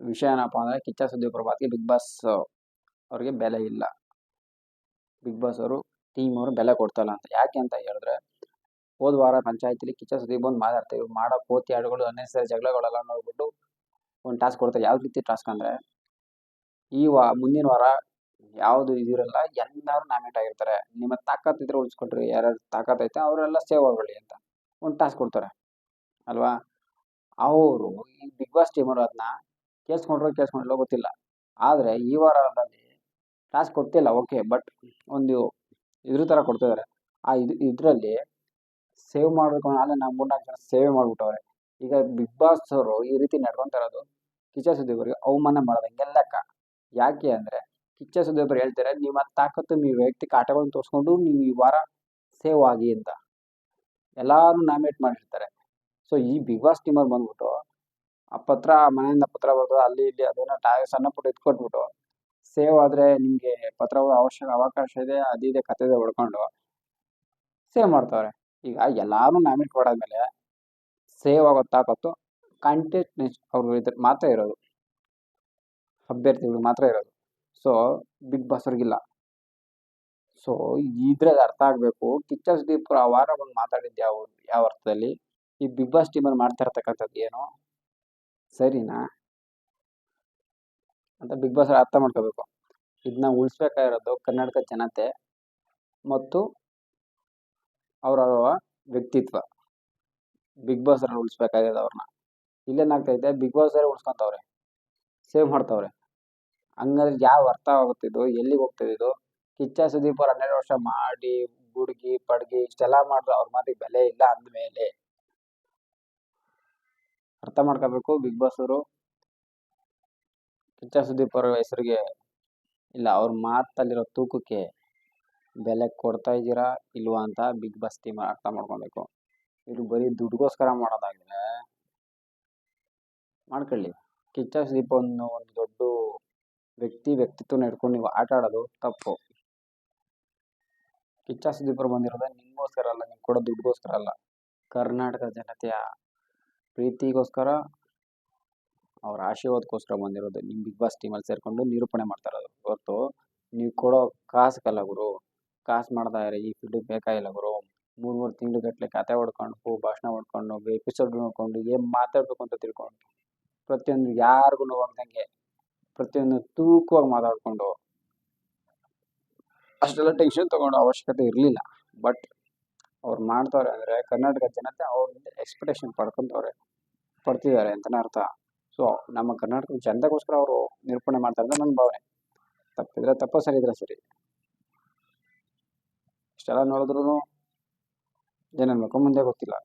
ವಿಷಯ ಏನಪ್ಪ ಅಂದರೆ ಕಿಚ್ಚ ಸುದ್ದಿ ಪ್ರಭಾತ್ಗೆ ಬಿಗ್ ಬಾಸ್ ಅವ್ರಿಗೆ ಬೆಲೆ ಇಲ್ಲ. ಬಿಗ್ ಬಾಸ್ ಅವರು ಟೀಮ್ ಅವರು ಬೆಲೆ ಕೊಡ್ತಲ್ಲ ಅಂತ. ಯಾಕೆ ಅಂತ ಹೇಳಿದ್ರೆ, ಹೋದ ವಾರ ಪಂಚಾಯತಿಲಿ ಕಿಚ್ಚ ಸುದ್ದಿ ಬಂದು ಮಾತಾಡ್ತೀವಿ ಮಾಡೋ ಕೋತಿ ಹಾಡುಗಳು ಅನ್ನೆಸರಿ ಜಗಳಗಳೆಲ್ಲ ನೋಡ್ಬಿಟ್ಟು ಒಂದು ಟಾಸ್ಕ್ ಕೊಡ್ತಾರೆ. ಯಾವ ರೀತಿ ಟಾಸ್ಕ್ ಅಂದರೆ, ಈ ವಾ, ಮುಂದಿನ ವಾರ ಯಾವುದು ಇದಿರಲ್ಲ ಎಲ್ಲರೂ ನಾಮಿನೇಟ್ ಆಗಿರ್ತಾರೆ. ನಿಮ್ಮ ತಾಕತ್ತಿದ್ರೆ ಉಳಿಸ್ಕೊಟ್ರಿ. ಯಾರ್ಯಾರು ತಾಕತ್ತೈತೆ ಅವರೆಲ್ಲ ಸೇವ್ ಆಗಲಿ ಅಂತ. ಒಂದು ಟಾಸ್ಕ್ ಕೊಡ್ತಾರೆ. ಅಲ್ವಾ? ಅವರು ಈ ಬಿಗ್ ಬಾಸ್ ಟೀಮರು ಅದನ್ನ ಕೇಳಿಸ್ಕೊಂಡ್ರೋ ಕೇಳಿಸ್ಕೊಂಡಿಲ್ಲೋ ಗೊತ್ತಿಲ್ಲ. ಆದರೆ ಈ ವಾರದಲ್ಲಿ ಟಾಸ್ ಕೊಡ್ತಿಲ್ಲ ಓಕೆ ಬಟ್ ಒಂದು ಇದ್ರ ಥರ ಕೊಡ್ತಿದ್ದಾರೆ ಆ ಇದು, ಇದರಲ್ಲಿ ಸೇವ್ ಮಾಡಬೇಕು ಅನ್ನೋ ನಾವು ಮೂರ್ನಾಲ್ಕು ಜನ ಸೇವ್ ಮಾಡಿಬಿಟ್ಟವ್ರೆ. ಈಗ ಬಿಗ್ ಬಾಸ್ ಅವರು ಈ ರೀತಿ ನಡ್ಕೊತಿರೋದು ಕಿಚ್ಚ ಸುದ್ದಿಯವರಿಗೆ ಅವಮಾನ ಮಾಡೋದಂಗೆ ಲೆಕ್ಕ ಯಾಕೆ ಅಂದರೆ ಕಿಚ್ಚ ಸುದ್ದಿಯವರು ಹೇಳ್ತಾರೆ ನಿಮ್ಮ ತಾಕತ್ತು, ನೀವು ವೈಯಕ್ತಿಕ ಆಟಗಳನ್ನು ತೋರಿಸ್ಕೊಂಡು ನೀವು ಈ ವಾರ ಸೇವ್ ಆಗಿ ಅಂತ. ಎಲ್ಲರೂ ನಾಮಿನೇಟ್ ಮಾಡಿರ್ತಾರೆ. ಸೊ ಈ ಬಿಗ್ ಬಾಸ್ ಟೀಮಲ್ಲಿ ಬಂದ್ಬಿಟ್ಟು ಆ ಪತ್ರ ಮನೆಯಿಂದ ಪತ್ರ ಬರೆದು, ಅಲ್ಲಿ ಇಲ್ಲಿ ಅದೇನೋ ಟಾ ಸಣ್ಣ ಪುಟ್ಟ ಇಟ್ಕೊಟ್ಬಿಟ್ಟು ಸೇವ್ ಆದರೆ ನಿಮಗೆ ಪತ್ರ ಅವಶ್ಯಕ ಅವಕಾಶ ಇದೆ ಅದಿದೆ ಕತೆ ಇದೆ ಹೊಡ್ಕೊಂಡು ಸೇವ್ ಮಾಡ್ತಾವ್ರೆ. ಈಗ ಎಲ್ಲರೂ ನಾಮಿನೇಟ್ ಮಾಡಾದ್ಮೇಲೆ ಸೇವ್ ಆಗೋ ತಾಕತ್ತು ಕಂಟೆಂಟ್ ಅವ್ರ ಇದ್ರ ಮಾತ್ರ ಇರೋದು. ಅಭ್ಯರ್ಥಿಗಳು ಮಾತ್ರ ಇರೋದು. ಸೊ ಬಿಗ್ ಬಾಸ್ ಅವ್ರಿಗಿಲ್ಲ ಸೊ ಇದ್ರಲ್ಲಿ ಅರ್ಥ ಆಗಬೇಕು. ಕಿಚ್ಚ ಸುದೀಪ್ ಆ ವಾರ ಬಂದು ಮಾತಾಡಿದ್ದು ಯಾವ ಯಾವ ಅರ್ಥದಲ್ಲಿ? ಈ ಬಿಗ್ ಬಾಸ್ ಟೀಮಲ್ಲಿ ಮಾಡ್ತಾ ಇರ್ತಕ್ಕಂಥದ್ದು ಏನು? ಸರಿನಾ? ಅಂತ ಬಿಗ್ ಬಾಸ್ ಅರ್ಥ ಮಾಡ್ಕೋಬೇಕು. ಇದನ್ನ ಉಳಿಸ್ಬೇಕಾಗಿರೋದು ಕರ್ನಾಟಕ ಜನತೆ ಮತ್ತು ಅವರ ವ್ಯಕ್ತಿತ್ವ. ಬಿಗ್ ಬಾಸ್ ಅವ್ರನ್ನ ಉಳಿಸ್ಬೇಕಾಗಿದೆ ಅವ್ರನ್ನ. ಇಲ್ಲೇನಾಗ್ತೈತೆ ಬಿಗ್ ಬಾಸ್ ಅವರೇ ಉಳಿಸ್ಕೊಂತವ್ರೆ. ಸೇವ್ ಮಾಡ್ತವ್ರೆ. ಹಂಗಾದ್ರೆ ಯಾವ ಅರ್ಥ ಆಗುತ್ತಿದ್ದು ಎಲ್ಲಿಗೆ ಹೋಗ್ತಿದ್ದು ಕಿಚ್ಚ ಸುದೀಪ್ ಅವ್ರು ಹನ್ನೆರಡು ವರ್ಷ ಮಾಡಿ, ಗುಡ್ಗಿ, ಪಡ್ಗಿ, ಇಷ್ಟೆಲ್ಲ ಮಾಡಿದ್ರು ಅವ್ರ ಮಾತಿಗೆ ಬೆಲೆ ಇಲ್ಲ ಅಂದಮೇಲೆ ಅರ್ಥ ಮಾಡ್ಕೋಬೇಕು, ಬಿಗ್ ಬಾಸ್ ಅವರು. ಕಿಚ್ಚ ಸುದೀಪ್ ಅವರ ಹೆಸರಿಗೆ ಇಲ್ಲ, ಅವ್ರ ಮಾತಲ್ಲಿರೋ ತೂಕಕ್ಕೆ ಬೆಲೆ ಕೊಡ್ತಾ ಇದ್ದೀರಾ, ಇಲ್ವಾ ಅಂತ ಬಿಗ್ ಬಾಸ್ ಟೀಮ್ ಅರ್ಥ ಮಾಡ್ಕೊಬೇಕು. ಇದು ಬರೀ ದುಡ್ಗೋಸ್ಕರ ಮಾಡೋದಾಗಿದ್ರೆ ಮಾಡ್ಕೊಳ್ಳಿ. ಕಿಚ್ಚ ಸುದೀಪ್ ಒಂದು ದೊಡ್ಡ ವ್ಯಕ್ತಿ, ವ್ಯಕ್ತಿತ್ವನ ಇಟ್ಕೊಂಡು ನೀವು ಆಟ ಆಡೋದು ತಪ್ಪು. ಕಿಚ್ಚ ಸುದೀಪರು ಬಂದಿರೋದು ನಿಮಗೋಸ್ಕರ ಅಲ್ಲ ನೀವು ಕೊಡೋ ದುಡ್ಗೋಸ್ಕರ ಅಲ್ಲ. ಕರ್ನಾಟಕ ಜನತೆಯ ಪ್ರೀತಿಗೋಸ್ಕರ ಅವ್ರ ಆಶೀರ್ವಾದಕ್ಕೋಸ್ಕರ ಬಂದಿರೋದು. ನಿಮ್ಮ ಬಿಗ್ ಬಾಸ್ ಟೀಮಲ್ಲಿ ಸೇರಿಕೊಂಡು ನಿರೂಪಣೆ ಮಾಡ್ತಾರೆ ಹೊರತು ನೀವು ಕೊಡೋ ಕಾಸಕ್ಕಲ್ಲ ಗುರು. ಕಾಸು ಮಾಡ್ತಾ ಇರಿ, ಈ ಫೀಲ್ಡಿಗೆ ಬೇಕಾಗಿಲ್ಲ ಗುರು. ಮೂರು ಮೂರು ತಿಂಗಳು ಗಟ್ಟಲೆ ಕತೆ ಹೊಡ್ಕೊಂಡು ಭಾಷಣ ಹೊಡ್ಕೊಂಡು ಎಪಿಸೋಡ್ ನೋಡ್ಕೊಂಡು, ಏನು ಮಾತಾಡಬೇಕು ಅಂತ ತಿಳ್ಕೊಂಡು ಪ್ರತಿಯೊಂದು ಯಾರಿಗೂ ನೋವಾಗ್ದಂಗೆ, ಪ್ರತಿಯೊಂದು ತೂಕವಾಗಿ ಮಾತಾಡಿಕೊಂಡು ಅಷ್ಟೆಲ್ಲ ಟೆನ್ಷನ್ ತಗೊಳ್ಳೋ ಅವಶ್ಯಕತೆ ಇರಲಿಲ್ಲ. ಬಟ್ ಅವ್ರು ಮಾಡ್ತವ್ರೆ ಅಂದರೆ ಕರ್ನಾಟಕ ಜನತೆ ಅವ್ರಿಂದ ಎಕ್ಸ್ಪೆಕ್ಟೇಷನ್ ಪಡ್ಕೊಂತವ್ರೆ, ಪಡ್ತಿದ್ದಾರೆ ಅಂತಲೇ ಅರ್ಥ. ಸೊ ನಮ್ಮ ಕರ್ನಾಟಕದ ಜನತೆಗೋಸ್ಕರ ಅವರು ನಿರೂಪಣೆ ಮಾಡ್ತಾರೆ ಅಂತ ನನ್ನ ಭಾವನೆ. ತಪ್ಪಿದ್ರೆ ತಪ್ಪ ಸರಿ ಇದ್ರೆ ಸರಿ. ಇಷ್ಟೆಲ್ಲ ನೋಡಿದ್ರು ಏನನ್ಬೇಕು ಮುಂದೆ ಗೊತ್ತಿಲ್ಲ.